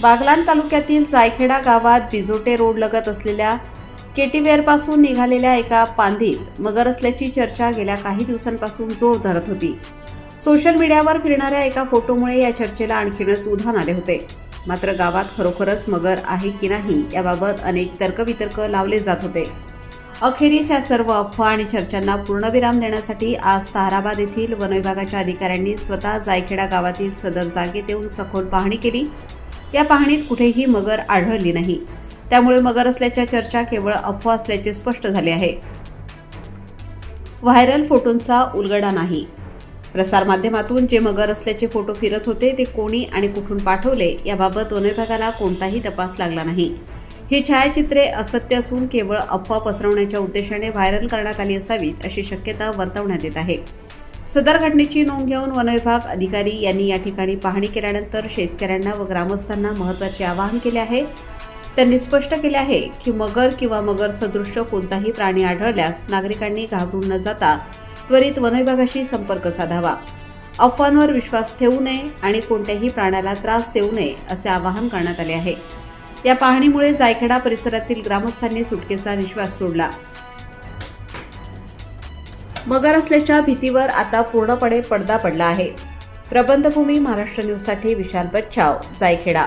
बागलाण तालुक्यातील जायखेडा गावात बिजोटे रोड लगत असलेल्या केटीवेअरपासून निघालेल्या एका पांधीत मगर असल्याची चर्चा गेल्या काही दिवसांपासून जोर धरत होती. सोशल मीडियावर फिरणाऱ्या एका फोटोमुळे या चर्चेला आणखीनच उधाण आले होते. मात्र गावात खरोखरच मगर आहे की नाही याबाबत अनेक तर्कवितर्क लावले जात होते. अखेरीस या सर्व अफवा आणि चर्चांना पूर्णविराम देण्यासाठी आज ताराबाद येथील वनविभागाच्या अधिकाऱ्यांनी स्वतः जायखेडा गावातील सदर जागेत येऊन सखोल पाहणी केली. या पाहणीत कुठेही मगर आढळली नाही. त्यामुळे मगर असल्याच्या चर्चा केवळ अफवा असल्याचे स्पष्ट झाले आहे. व्हायरल फोटोंचा उलगडा नाही. प्रसारमाध्यमातून जे मगर असल्याचे फोटो फिरत होते ते कोणी आणि कुठून पाठवले याबाबत वनविभागाला कोणताही तपास लागला नाही. ही छायाचित्रे असत्य असून केवळ अफवा पसरवण्याच्या उद्देशाने व्हायरल करण्यात आली असावीत अशी शक्यता वर्तवण्यात येत आहे. सदर घटनेची नोंद घेऊन वनविभाग अधिकारी यांनी या ठिकाणी पाहणी केल्यानंतर शेतकऱ्यांना व ग्रामस्थांना महत्त्वाचे आवाहन केले आहे. त्यांनी स्पष्ट केले आहे की मगर किंवा मगर सदृश्य कोणताही प्राणी आढळल्यास नागरिकांनी घाबरून न जाता त्वरित वनविभागाशी संपर्क साधावा. अफवांवर विश्वास ठेवू नये आणि कोणत्याही प्राण्याला त्रास देऊ नये असे आवाहन करण्यात आले आहे. या पाहणीमुळे जायखेडा परिसरातील ग्रामस्थांनी सुटकेचा निश्वास सोडला. मगर असल्याच्या भीतीवर आता पूर्णपणे पडदा पडला आहे. प्रबंधभूमी महाराष्ट्र न्यूजसाठी विशाल बच्चाव जायखेडा.